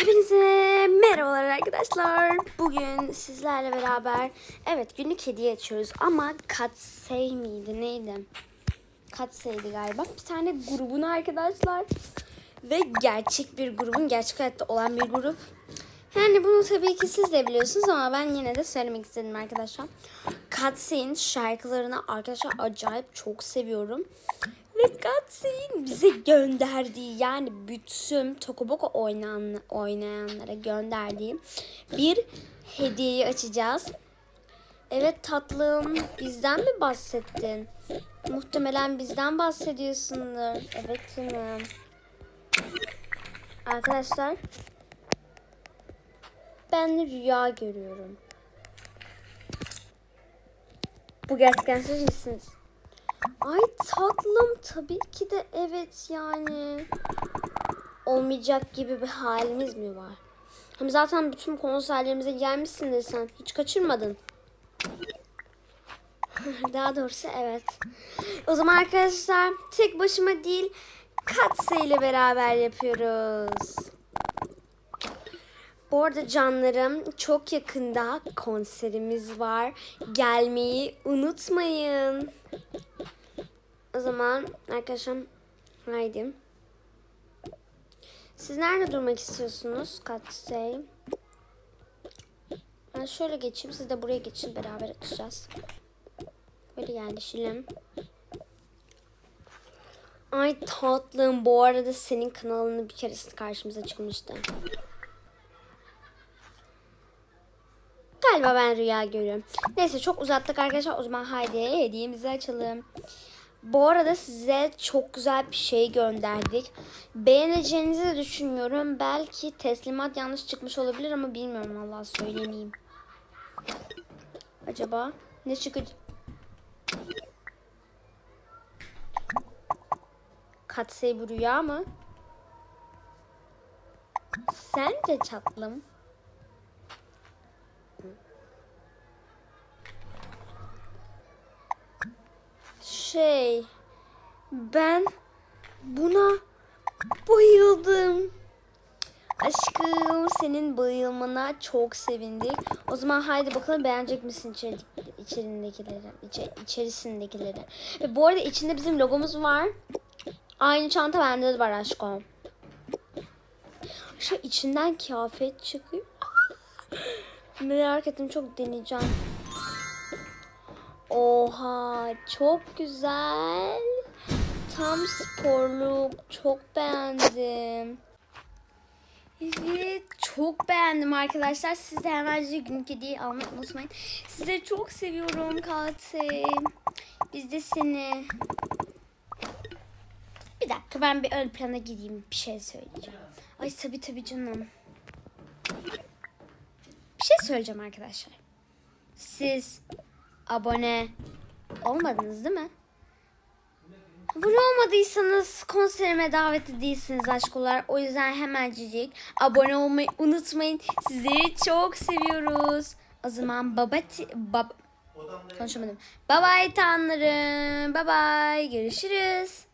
Hepinize merhabalar arkadaşlar. Bugün sizlerle beraber evet günlük hediye açıyoruz ama Katsey miydi neydi? Katsey'di galiba. Bir tane grubun arkadaşlar. Ve gerçek bir grubun gerçek hayatta olan bir grup. Yani bunu tabii ki siz de biliyorsunuz ama ben yine de söylemek istedim arkadaşlar. Katsey'in şarkılarını arkadaşlar acayip çok seviyorum. Ve Gatsby'in bize gönderdiği yani bütün Tokoboko oynayan, oynayanlara gönderdiği bir hediyeyi açacağız. Evet tatlım bizden mi bahsettin? Muhtemelen bizden bahsediyorsundur. Evet canım. Arkadaşlar ben rüya görüyorum. Bu gerçekten siz misiniz? Ay tatlım tabii ki de evet yani. Olmayacak gibi bir halimiz mi var? Hem zaten bütün konserlerimize gelmişsindir sen. Hiç kaçırmadın. Daha doğrusu evet. O zaman arkadaşlar tek başıma değil Katse ile beraber yapıyoruz. Bu arada canlarım çok yakında konserimiz var. Gelmeyi unutmayın. Zaman arkadaşlar haydi. Siz nerede durmak istiyorsunuz? Katsey. Ben şöyle geçeyim. Siz de buraya geçin. Beraber açacağız. Böyle yerleşelim. Ay tatlım. Bu arada senin kanalını bir keresinde karşımıza çıkmıştı. Galiba ben rüya görüyorum. Neyse çok uzattık arkadaşlar. O zaman haydi hediyemizi açalım. Bu arada size çok güzel bir şey gönderdik. Beğeneceğinizi de düşünmüyorum. Belki teslimat yanlış çıkmış olabilir ama bilmiyorum Allah söylemeyeyim. Acaba ne çıkacak? Katsey bu rüya mı? Sence çatlım? Şey, ben buna bayıldım. Aşkım senin bayılmana çok sevindik. O zaman haydi bakalım beğenecek misin içeri, içerindekileri, içe, içerisindekileri. Ve bu arada içinde bizim logomuz var. Aynı çanta bende de var aşkım. Şu içinden kıyafet çıkıyor. Merak ettim çok deneyeceğim. Oha çok güzel. Tam sporluk. Çok beğendim. Evet çok beğendim arkadaşlar. Siz de hemen günlük hediye almayı unutmayın. Sizleri çok seviyorum Katı. Biz de seni. Bir dakika ben bir ön plana gideyim. Bir şey söyleyeceğim. Ay tabii tabii canım. Bir şey söyleyeceğim arkadaşlar. Siz abone olmadınız değil mi? Abone olmadıysanız konserime davetli değilsiniz aşkolar. O yüzden hemencik abone olmayı unutmayın. Sizleri çok seviyoruz. O zaman baba bab konuşamadım. Bye bye tanrım. Bye bye. Görüşürüz.